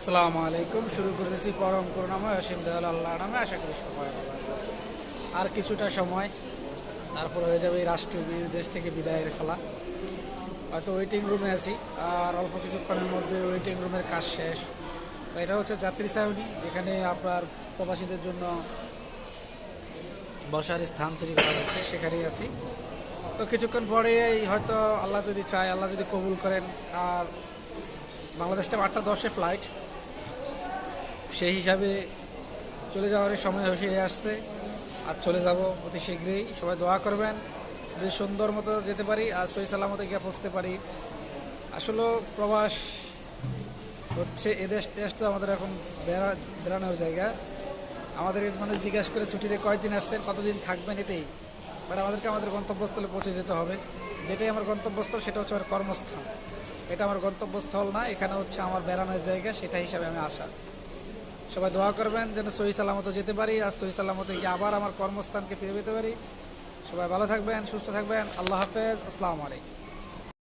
আসসালামু আলাইকুম। শুরু করেছি পরম করুণাময় অসীম দয়াল আল্লাহ নামে। আশা করি সবাই ভালো আছে আর কিছুটা সময়, তারপর হয়ে যাবে এই রাষ্ট্রীয় দেশ থেকে বিদায়ের খেলা। হয়তো ওয়েটিং রুমে আছি, আর অল্প কিছুক্ষণের মধ্যে ওয়েটিং রুমের কাজ শেষ। এটা হচ্ছে যাত্রী ছাউনি, যেখানে আপনার প্রবাসীদের জন্য বসার স্থান তৈরি করা হয়েছে, সেখানেই আছি। তো কিছুক্ষণ পরে হয়তো আল্লাহ যদি চায়, আল্লাহ যদি কবুল করেন। আর বাংলাদেশ টাইম আটটা দশে ফ্লাইট সেই হিসাবে চলে যাওয়ার সময় হয়ে আসছে। আর চলে যাব অতি শীঘ্রই। সবাই দোয়া করবেন যে সুন্দর মতো যেতে পারি আর সই সালামতে গিয়ে পৌঁছতে পারি। আসলে প্রবাস হচ্ছে এদেশ দেশ তো আমাদের এখন বেড়া, বেড়ানোর জায়গা। আমাদের মানে জিজ্ঞাসা করে ছুটিতে কয়দিন আসছেন, কতদিন থাকবেন এটাই। বাট আমাদেরকে আমাদের গন্তব্যস্থলে পৌঁছে যেতে হবে। যেটাই আমার গন্তব্যস্থল, সেটা হচ্ছে আমার কর্মস্থল। এটা আমার গন্তব্যস্থল না, এখানে হচ্ছে আমার বেড়ানোর জায়গা, সেটা হিসাবে আমি আসা সবাই দোয়া করবেন যেন সহি সালামত যেতে পারি আর সহি সালামতে গিয়ে আবার আমার কর্মস্থানকে ফিরে পেতে পারি। সবাই ভালো থাকবেন, সুস্থ থাকবেন। আল্লাহ হাফেজ। আসসালামু আলাইকুম।